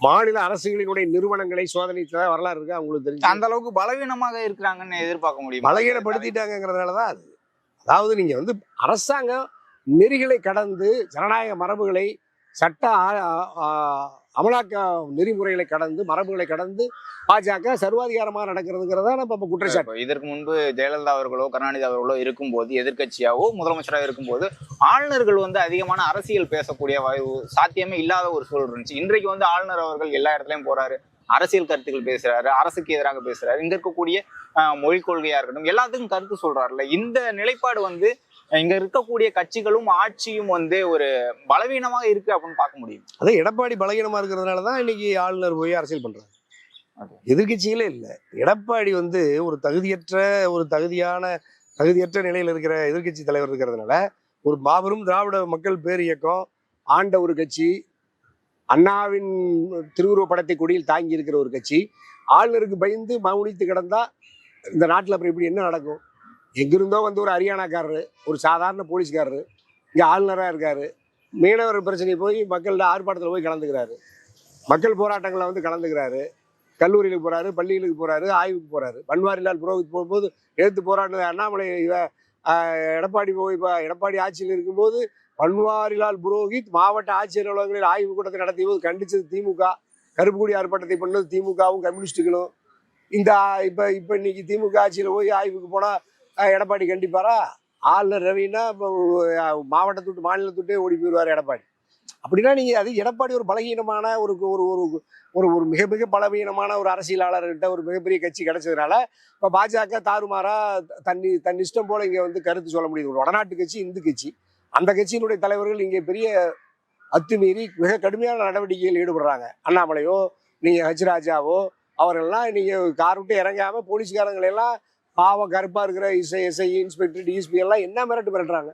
மாநில அரசுகளினுடைய நிறுவனங்களை சோதனைத்த வரலாறு இருக்கா? உங்களுக்கு தெரிஞ்சு. அந்த அளவுக்கு பலவீனமாக இருக்கிறாங்கன்னு எதிர்பார்க்க முடியும்? பலகீனப்படுத்திட்டாங்கிறதுனால தான் அது. அதாவது நீங்க வந்து அரசாங்கம் நெறிகளை கடந்து ஜனநாயக மரபுகளை சட்ட அமலாக்க நெறிமுறைகளை கடந்து மரபுகளை கடந்து பாஜக சர்வாதிகாரமாக நடக்கிறதுங்கிறத நம்ம குற்றச்சாட்டு. இதற்கு முன்பு ஜெயலலிதா அவர்களோ கருணாநிதி அவர்களோ இருக்கும்போது எதிர்க்கட்சியாவோ முதலமைச்சராக இருக்கும்போது ஆளுநர்கள் வந்து அதிகமான அரசியல் பேசக்கூடிய வாய்வு சாத்தியமே இல்லாத ஒரு சூழல் இருந்துச்சு. இன்றைக்கு வந்து ஆளுநர் அவர்கள் எல்லா இடத்துலையும் போறாரு அரசியல் கருத்துக்கள் பேசுறாரு அரசுக்கு எதிராக பேசுறாரு. இங்க இருக்கக்கூடிய மொழி மொழிக் கொள்கையா இருக்கட்டும் எல்லாத்துக்கும் கருத்து சொல்றாருல்ல. இந்த நிலைப்பாடு வந்து இங்க இருக்கக்கூடிய கட்சிகளும் ஆட்சியும் வந்து ஒரு பலவீனமாக இருக்கு அப்படின்னு பார்க்க முடியும். அதே எடப்பாடி பலகீனமா இருக்கிறதுனால தான் இன்னைக்கு ஆளுநர் போய் அரசியல் பண்றாங்க. எதிர்கட்சிகளே இல்லை. எடப்பாடி வந்து ஒரு தகுதியற்ற ஒரு தகுதியான தகுதியற்ற நிலையில் இருக்கிற எதிர்க்கட்சி தலைவர் இருக்கிறதுனால ஒரு மாபெரும் திராவிட மக்கள் பேர் இயக்கம் ஆண்ட ஒரு கட்சி அண்ணாவின் திருவுருவ படத்தை கொடியில் தாங்கி இருக்கிற ஒரு கட்சி ஆளுநருக்கு பயந்து மௌனித்து கிடந்தா இந்த நாட்டில் அப்புறம் இப்படி என்ன நடக்கும்? எங்கிருந்தோ வந்து ஒரு ஹரியானாக்காரரு ஒரு சாதாரண போலீஸ்காரரு இங்கே ஆளுநராக இருக்காரு. மீனவர் பிரச்சனை போய் மக்கள்கிட்ட ஆர்ப்பாட்டத்தில் போய் கலந்துக்கிறாரு. மக்கள் போராட்டங்களில் வந்து கலந்துக்கிறாரு. கல்லூரிகளுக்கு போகிறாரு பள்ளிகளுக்கு போகிறாரு ஆய்வுக்கு போகிறாரு பன்வாரிலால் புரோஹித் போகும்போது எடுத்து போராடினது அண்ணாமலை எடப்பாடி போய் இப்போ எடப்பாடி ஆட்சியில் இருக்கும்போது பன்வாரிலால் புரோஹித் மாவட்ட ஆட்சியர் அலுவலகங்களில் ஆய்வு கூட்டத்தை நடத்திய போது கண்டிச்சது திமுக. கருப்புக்குடி ஆர்ப்பாட்டத்தை பண்ணது திமுகவும் கம்யூனிஸ்டுகளும். இந்த இப்போ இப்போ இன்னைக்கு திமுக ஆட்சியில் போய் ஆய்வுக்கு போனால் எடப்பாடி கண்டிப்பாரா? ஆளுநர் ரவின்னா இப்போ மாவட்டத்தை விட்டு ஓடி போயிடுவார் எடப்பாடி. அப்படின்னா நீங்கள் அது எடப்பாடி ஒரு பலகீனமான ஒரு ஒரு ஒரு ஒரு ஒரு மிக மிக பலவீனமான ஒரு அரசியலாளர்கிட்ட ஒரு மிகப்பெரிய கட்சி கிடைச்சதுனால இப்போ பாஜக தாறுமாறா தண்ணி தன் இஷ்டம் போல் இங்கே வந்து கருத்து சொல்ல முடியுது. ஒரு வடநாட்டு கட்சி இந்து கட்சி. அந்த கட்சியினுடைய தலைவர்கள் இங்கே பெரிய அத்துமீறி மிக கடுமையான நடவடிக்கையில் ஈடுபடுறாங்க. அண்ணாமலையோ நீங்கள் ஹஜ்ராஜாவோ ராஜாவோ அவரெல்லாம் நீங்கள் கார் விட்டு இறங்காமல் போலீஸ்காரங்களெல்லாம் பாவம் கருப்பாக இருக்கிற இசை எஸ்ஐ இன்ஸ்பெக்டர் டிஎஸ்பி எல்லாம் என்ன மிரட்டு மிரட்டுறாங்க?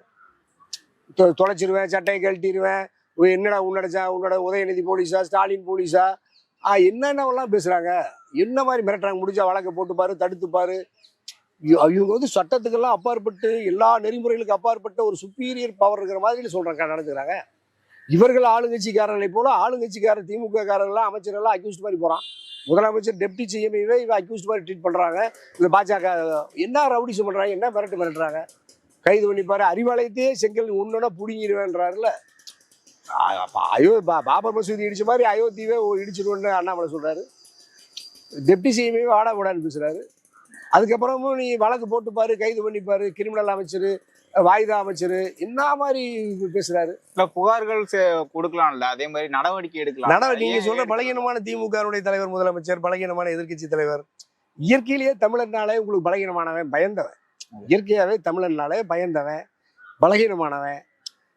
தொ- தொலைச்சிருவேன் சட்டையை கழட்டிடுவேன் என்னடா உன்னோட உன்னோட உதயநிதி போலீஸா? ஸ்டாலின் போலீஸா? என்னென்னவெல்லாம் பேசுகிறாங்க என்ன மாதிரி மிரட்டுறாங்க? முடிஞ்சா வழக்கை போட்டுப்பாரு தடுத்துப்பாரு இவங்க வந்து சட்டத்துக்கெல்லாம் அப்பாற்பட்டு எல்லா நெறிமுறைகளுக்கு அப்பாற்பட்ட ஒரு சுப்பீரியர் பவர் இருக்கிற மாதிரி சொல்கிறாங்க நடந்துக்கிறாங்க இவர்கள் ஆளுங்கட்சிக்காரர்களை போல ஆளுங்கட்சிக்காரர் திமுக காரர்கள்லாம் அமைச்சர்கள்லாம் அக்யூஸ்ட் மாதிரி போகிறான் முதலமைச்சர் டெப்டி சிஎம்ஐவே இவன் அக்யூஸ்ட் மாதிரி ட்ரீட் பண்ணுறாங்க இந்த பாஜக என்ன ரவுடிசம் பண்ணுறாங்க என்ன மிரட்டு மிரட்டுறாங்க? கைது பண்ணிப்பாரு. அறிவாலயத்தையே செங்கல் ஒன்றுனா பிடுங்கிடுவேன்றாருல அயோ பா- பாபர் மசூதி இடிச்ச மாதிரி அயோத்தியவே இடிச்சிடுவோன்னு அண்ணாமலை சொல்கிறாரு டெப்டி சிஎம்ஐ வாடா கூடான்னு பேசுகிறாரு அதுக்கப்புறமும் நீ வழக்கு போட்டுப்பாரு கைது பண்ணிப்பாரு கிரிமினல் அமைச்சர். வாய்தா அமைச்சர் என்ன மாதிரி பேசுறாரு? இல்ல புகார்கள் கொடுக்கலாம்ல. அதே மாதிரி நடவடிக்கை எடுக்கலாம் நட நீங்க சொல்ற பலகீனமான திமுகவுடைய தலைவர் முதலமைச்சர் பலகீனமான எதிர்க்கட்சி தலைவர். இயற்கையிலேயே தமிழர்னாலே உங்களுக்கு பலகீனமானவன் பயந்தவன். இயற்கையாவே தமிழர்னாலே பயந்தவன் பலகீனமானவன்.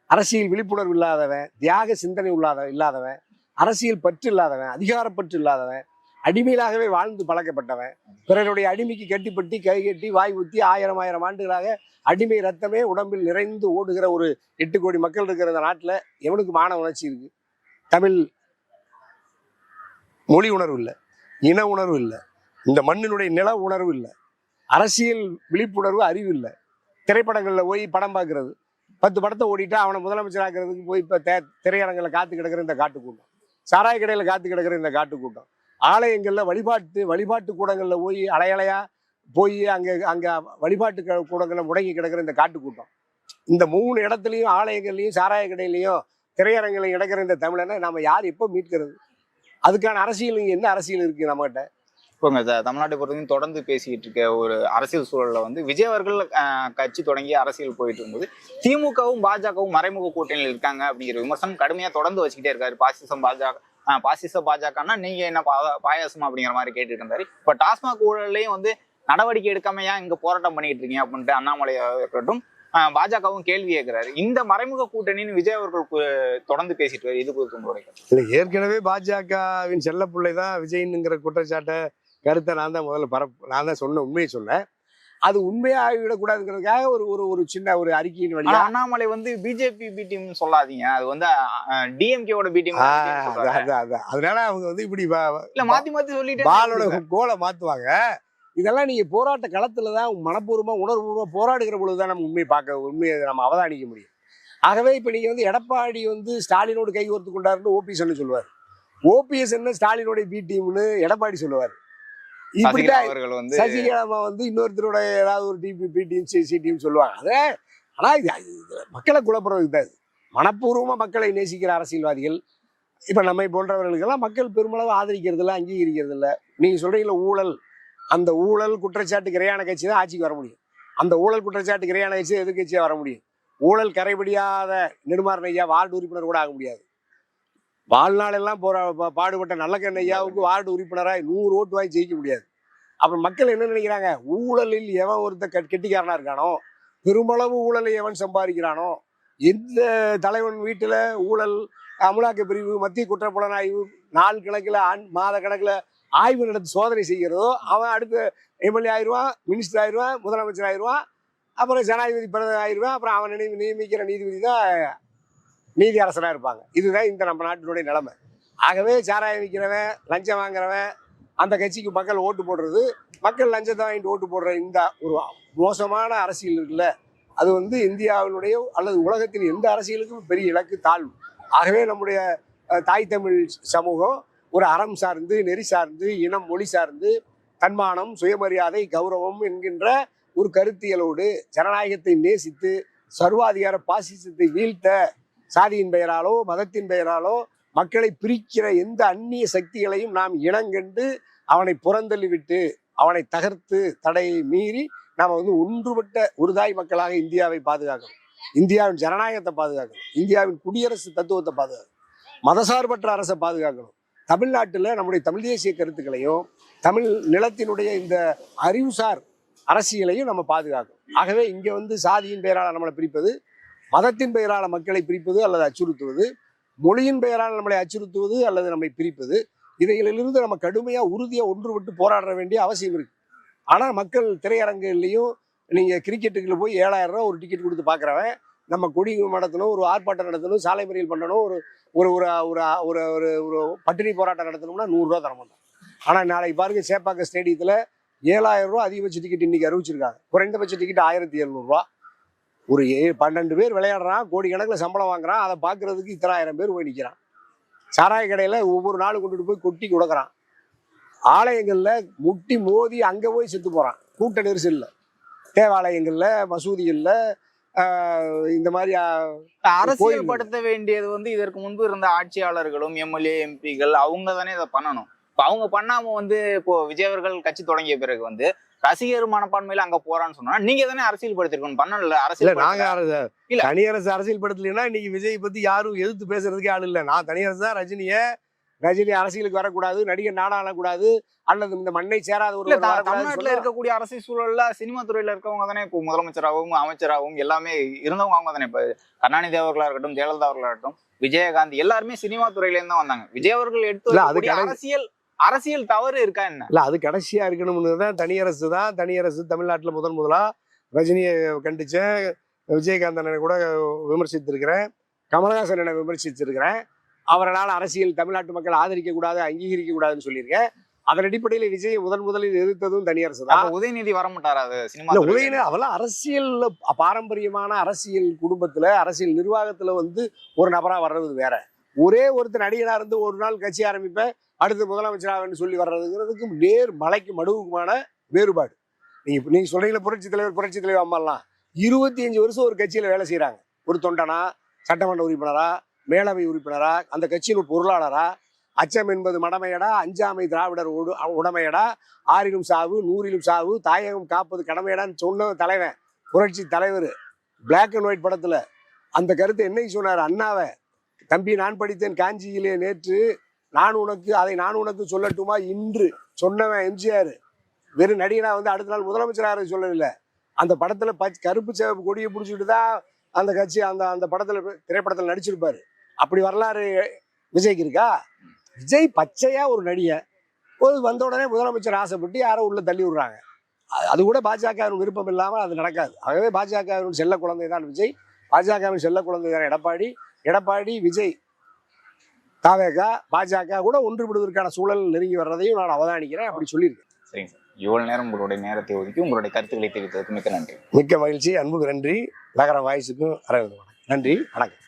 அரசியல் விழிப்புணர்வு இல்லாதவன் தியாக சிந்தனை இல்லாத இல்லாதவன். அரசியல் பற்று இல்லாதவன் அதிகாரப்பற்று இல்லாதவன். அடிமையிலாகவே வாழ்ந்து பழக்கப்பட்டவன். பிறருடைய அடிமைக்கு கட்டிப்பட்டி கை கட்டி வாய் ஊத்தி ஆயிரம் ஆயிரம் ஆண்டுகளாக அடிமை ரத்தமே உடம்பில் நிறைந்து ஓடுகிற ஒரு எட்டு கோடி மக்கள் இருக்கிற இந்த நாட்டில் எவனுக்கு மான உணர்ச்சி இருக்கு? தமிழ் மொழி உணர்வு இல்லை இன உணர்வு இல்லை இந்த மண்ணினுடைய நில உணர்வு இல்லை அரசியல் விழிப்புணர்வு அறிவு இல்லை. திரைப்படங்களில் போய் படம் பார்க்கறது. பத்து படத்தை ஓடிட்டா அவனை முதலமைச்சராக்கிறதுக்கு போய் இப்போ திரையரங்கில் காத்து கிடக்கிற இந்த காட்டுக்கூட்டம். சாராய கடையில் காத்து கிடக்கிற இந்த காட்டுக்கூட்டம். ஆலயங்களில் வழிபாட்டு வழிபாட்டு கூடங்களில் போய் அலையலையா போய் அங்கே அங்கே வழிபாட்டு க- முடங்கி கிடக்கிற இந்த காட்டுக்கூட்டம். இந்த மூணு இடத்துலையும் ஆலயங்கள்லையும் சாராய கடையிலையும் திரையரங்கிலையும் கிடக்கிற இந்த தமிழனை நம்ம யார் எப்போ மீட்கிறது? அதுக்கான அரசியல் இங்கே என்ன அரசியல் இருக்குது நம்மகிட்ட? இப்போங்க தமிழ்நாட்டை பொறுத்தவரைக்கும் தொடர்ந்து பேசிக்கிட்டு இருக்க ஒரு அரசியல் சூழலில் வந்து விஜய் அவர்கள் கட்சி தொடங்கி அரசியல் போயிட்டு இருக்கும்போது திமுகவும் பாஜகவும் மறைமுக கூட்டணியில் இருக்காங்க அப்படிங்கிற விமர்சனம் கடுமையாக தொடர்ந்து வச்சுக்கிட்டே இருக்காரு பாசிசம் பாஜக. பாசிச பாஜகன்னா நீங்க என்ன பா- பாயாசம் அப்படிங்கிற மாதிரி கேட்டுட்டு இருந்தாரு இப்ப டாஸ்மாக் ஊழல்லையும் வந்து நடவடிக்கை எடுக்காம ஏன் இங்க போராட்டம் பண்ணிட்டு இருக்கீங்க அப்படின்ட்டு அண்ணாமலையா இருக்கட்டும் பாஜகவும் கேள்வி கேட்கிறாரு இந்த மறைமுக கூட்டணின்னு விஜய் அவர்கள் தொடர்ந்து பேசிட்டு இருக்காரு இது குறித்து உங்களுடைய ஏற்கனவே பாஜகவின் செல்ல பிள்ளை தான் விஜய்னுங்கிற குற்றச்சாட்டை கருத்தை நான் தான் முதல்ல பரப்பு நான் தான் சொன்ன உண்மையை சொன்னேன். அது உண்மையா ஆகிவிடக்கூடாதுங்கிறதுக்காக ஒரு ஒரு ஒரு சின்ன ஒரு அறிக்கையின் வழியா? அண்ணாமலை வந்து பிஜேபி பி டீம் சொல்லாதீங்க. அது வந்து டிஎம்கேவோட பி டீம். அதனால அவங்க வந்து இப்படி இல்ல மாத்தி மாத்தி சொல்லிட்டு பாலோட கோலை மாத்துவாங்க. இதெல்லாம் நீங்க போராட்ட களத்துல தான் மனப்பூர்வமா உணர்வுபூர்வமா போராடுகிற பொழுதுதான் நம்ம உண்மையை பார்க்க உண்மையை நம்ம அவதானிக்க முடியும். ஆகவே இப்ப நீங்க வந்து எடப்பாடி வந்து ஸ்டாலினோடு கை கோர்த்து கொண்டாருன்னு ஓபிஎஸ் சொல்லுவார். ஓபிஎஸ் என்ன ஸ்டாலினோட பி டீம்னு எடப்பாடி சொல்லுவார். இப்படிதான் அவர்கள் வந்து சசிகலாமா வந்து இன்னொருத்தரோட ஏதாவது ஒரு டிபி பி டீம் சி டீம் சொல்லுவாங்க. அதே ஆனா இது மக்களை குழப்புறதுக்கு தான். மனப்பூர்வமா மக்களை நேசிக்கிற அரசியல்வாதிகள். இப்ப நம்மை போன்றவர்களுக்கெல்லாம் மக்கள் பெருமளவு ஆதரிக்கிறது இல்ல அங்கீகரிக்கிறது இல்ல நீங்க சொல்றீங்களா ஊழல். அந்த ஊழல் குற்றச்சாட்டுக்கு இரையான கட்சி தான் ஆட்சிக்கு வர முடியும். அந்த ஊழல் குற்றச்சாட்டுக்கு இரையான கட்சி எதிர்கட்சியா வர முடியும். ஊழல் கரைபடியாத நெடுமாறன் ஐயா வார்டு உறுப்பினர் கூட ஆக முடியாது. வாழ்நாள் எல்லாம் போரா பா- பாடுபட்ட நல்ல கண்ணையாவுக்கு வார்டு உறுப்பினராக நூறு ஓட்டு வாங்கி ஜெயிக்க முடியாது. அப்புறம் மக்கள் என்ன நினைக்கிறாங்க? ஊழலில் எவன் ஒருத்த கெட்டிக்காரனா இருக்கானோ? பெருமளவு ஊழலை எவன் சம்பாதிக்கிறானோ? எந்த தலைவன் வீட்டுல ஊழல் அமலாக்க பிரிவு மத்திய குற்றப்புலனாய்வு நாள் கணக்குல ஆண் மாத கணக்குல ஆய்வு நடத்தி சோதனை செய்கிறதோ அவன் அடுத்து எம்எல்ஏ ஆயிடுவான் மினிஸ்டர் ஆயிடுவான் முதலமைச்சர் ஆயிடுவான் அப்புறம் ஜனாதிபதி பிறகு ஆயிடுவான் அப்புறம் அவன் நினைவு நியமிக்கிற நீதிபதி தான் நீதி அரசனா இருப்பாங்க. இதுதான் இந்த நம்ம நாட்டினுடைய நிலைமை. ஆகவே சாராயம் விற்கிறவன் லஞ்சம் வாங்குறவன் அந்த கட்சிக்கு மக்கள் ஓட்டு போடுறது மக்கள் லஞ்சத்தை வாங்கிட்டு ஓட்டு போடுற இந்த ஒரு மோசமான அரசியல் இருக்குல்ல அது வந்து இந்தியாவினுடைய அல்லது உலகத்தின் எந்த அரசியலுக்கும் பெரிய இலக்கு தாழ்வு. ஆகவே நம்முடைய தாய் தமிழ் சமூகம் ஒரு அறம் சார்ந்து நெறி சார்ந்து இனம் மொழி சார்ந்து தன்மானம் சுயமரியாதை கௌரவம் என்கின்ற ஒரு கருத்தியலோடு ஜனநாயகத்தை நேசித்து சர்வாதிகார பாசிசத்தை வீழ்த்த சாதியின் பெயராலோ மதத்தின் பெயராலோ மக்களை பிரிக்கிற எந்த அந்நிய சக்திகளையும் நாம் இனங்கண்டு அவனை புறந்தள்ளி விட்டு அவனை தகர்த்து தடையை மீறி நாம் வந்து ஒன்றுபட்ட ஒருதாய் மக்களாக இந்தியாவை பாதுகாக்கணும். இந்தியாவின் ஜனநாயகத்தை பாதுகாக்கணும். இந்தியாவின் குடியரசு தத்துவத்தை பாதுகாக்கணும். மதசார்பற்ற அரசை பாதுகாக்கணும். தமிழ்நாட்டில் நம்முடைய தமிழ் தேசிய கருத்துக்களையும் தமிழ் நிலத்தினுடைய இந்த அறிவுசார் அரசியலையும் நம்ம பாதுகாக்கணும். ஆகவே இங்கே வந்து சாதியின் பெயரால் நம்மளை பிரிப்பது மதத்தின் பெயரால் மக்களை பிரிப்பது அல்லது அச்சுறுத்துவது மொழியின் பெயரால் நம்மளை அச்சுறுத்துவது அல்லது நம்மை பிரிப்பது இதைகளிலிருந்து நம்ம கடுமையாக உறுதியாக ஒன்றுபட்டு போராட வேண்டிய அவசியம் இருக்கு. ஆனால் மக்கள் திரையரங்குகள்லையும் நீங்கள் கிரிக்கெட்டுக்குள்ள போய் ஏழாயிரம் ரூபா ஒரு டிக்கெட் கொடுத்து பார்க்குறவன் நம்ம கொடி நடத்தணும் ஒரு ஆர்ப்பாட்டம் நடத்தணும் சாலை மறியல் பண்ணணும் ஒரு ஒரு ஒரு ஒரு ஒரு ஒரு ஒரு பட்டினி போராட்டம் நடத்தணும்னா நூறுரூவா தர மாட்டோம் ஆனால் நாளைக்கு பாருங்க சேப்பாக்க ஸ்டேடியத்தில் ஏழாயிரம் ரூபா அதிகபட்ச டிக்கெட் இன்றைக்கி அறிவிச்சிருக்காங்க. குறைந்தபட்ச டிக்கெட் ஆயிரத்தி எழுநூறுவா ஒரு ஏ பன்னெண்டு பேர் விளையாடுறான் கோடி கணக்கில் சம்பளம் வாங்குறான் அதை பார்க்கறதுக்கு இத்தனை ஆயிரம் பேர் போய் நிற்கிறான் சாராய கடையில் ஒவ்வொரு நாளும் கொண்டுட்டு போய் கொட்டி கொடுக்குறான். ஆலயங்களில் முட்டி மோதி அங்கே போய் செத்து போகிறான் கூட்ட நெரிசலில் தேவாலயங்களில் மசூதிகளில் இந்த மாதிரி ஆஹ், அரசியல் படுத்த வேண்டியது வந்து இதற்கு முன்பு இருந்த ஆட்சியாளர்களும் எம்எல்ஏ எம்பிகள் அவங்க தானே இதை பண்ணணும். இப்ப அவங்க பண்ணாம வந்து இப்போ விஜய் அவர்கள் கட்சி தொடங்கிய பிறகு வந்து ரசிகர் மனப்பான்மையில அங்க போறான்னு சொன்னா நீங்க தானே அரசியல் படுத்திருக்கணும் பண்ணல இல்ல அரசியல் நாங்க இல்ல. தனியரசு அரசியல் படுத்தலைன்னா இன்னைக்கு விஜய் பத்தி யாரும் எதிர்த்து பேசுறதுக்கே ஆள் இல்ல. நான் தனியரசு தான் ரஜினிய ரஜினி அரசியலுக்கு வரக்கூடாது நடிகர் நாடாளக்கூடாது அல்லது இந்த மண்ணை சேராத ஒரு தமிழ்நாட்டுல இருக்கக்கூடிய அரசியல் சூழல்ல சினிமா துறையில இருக்கவங்க தானே இப்போ முதலமைச்சராகவும் அமைச்சராகவும் எல்லாமே இருந்தவங்க அவங்க தானே. இப்ப கருணாநிதி அவர்களா இருக்கட்டும் ஜெயலலிதா அவர்களா இருக்கட்டும் விஜயகாந்த் எல்லாருமே சினிமா துறையில இருந்து தான் வந்தாங்க. விஜய் அவர்கள் எடுத்து அரசியல் அரசியல் தவறு இருக்கா என்ன? இல்ல அது கடைசியா இருக்கணும்னு தான் தனியரசு தான் தனியரசு தமிழ்நாட்டுல முதன் முதலா ரஜினியை கண்டிச்சேன். விஜயகாந்த் அண்ணனை கூட விமர்சித்திருக்கிறேன். கமலஹாசன் அண்ணனை விமர்சித்திருக்கிறேன். அவரால் அரசியல் தமிழ்நாட்டு மக்கள் ஆதரிக்க கூடாது அங்கீகரிக்க கூடாதுன்னு சொல்லியிருக்கேன். அதன் அடிப்படையில் விஜய் முதன் முதலில் எதிர்த்ததும் தனியரசு தான் உதயநிதி வர மாட்டாரா அது சினிமா? உதயநிதி அவெல்லாம் அரசியல் பாரம்பரியமான அரசியல் குடும்பத்துல அரசியல் நிர்வாகத்துல வந்து ஒரு நபரா வர்றது வேற. ஒரே ஒருத்தர் நடிகனா இருந்து ஒரு நாள் கட்சி ஆரம்பிப்பேன் அடுத்து முதலமைச்சராகன்னு சொல்லி வர்றதுங்கிறதுக்கு நேர் மலைக்கு மடுவுக்குமான வேறுபாடு. நீங்க நீங்க சொல்றீங்களா புரட்சி தலைவர் புரட்சி தலைவர் அம்மாலாம். இருபத்தி அஞ்சு வருஷம் ஒரு கட்சியில வேலை செய்யறாங்க ஒரு தொண்டனா சட்டமன்ற உறுப்பினரா மேலவை உறுப்பினரா அந்த கட்சியின் பொருளாளரா அச்சம் என்பது மடமையடா அஞ்சாமை திராவிடர் உடமையடா ஆறிலும் சாவு நூறிலும் சாவு தாயகம் காப்பது கடமையடான்னு சொன்ன தலைவன் புரட்சி தலைவர். பிளாக் அண்ட் ஒயிட் படத்துல. அந்த கருத்தை என்னைக்கு சொன்னார்? அண்ணாவை தம்பி நான் படித்தேன் காஞ்சியிலே நேற்று. நான் உனக்கு அதை நான் உனக்கு சொல்லட்டுமா? இன்று. சொன்னவன் எம்ஜிஆர். வெறும் நடிகனா வந்து அடுத்த நாள் முதலமைச்சராக சொல்லல அந்த படத்துல பச் கருப்பு சேவப்பு கொடியை பிடிச்சிட்டு தான் அந்த கட்சி அந்த அந்த படத்துல திரைப்படத்துல நடிச்சிருப்பாரு. அப்படி வரலாறு விஜய்க்கு இருக்கா? விஜய் பச்சையா ஒரு நடிகன் ஒரு வந்த உடனே முதலமைச்சர் ஆசைப்பட்டு யாரோ உள்ள தள்ளி விடுறாங்க. அது- அது கூட பாஜகவின் விருப்பம் இல்லாமல் அது நடக்காது. ஆகவே பாஜகவின் செல்ல குழந்தை தான் விஜய். பாஜகவின் செல்ல குழந்தை தான் எடப்பாடி. எடப்பாடி விஜய் தாவேகா பாஜக கூட ஒன்றுபடுவதற்கான சூழல் நெருங்கி வர்றதையும் நான் அவதானிக்கிறேன். அப்படி சொல்லியிருக்கேன். சரிங்க சார். இவ்வளவு நேரம் உங்களுடைய நேரத்தை ஒதுக்கி உங்களுடைய கருத்துக்களை தெரிவித்ததுக்கு மிக்க நன்றி. மிக்க மகிழ்ச்சி. அன்புக்கு நன்றி. நகர வாய்ஸுக்கும் நன்றி. வணக்கம்.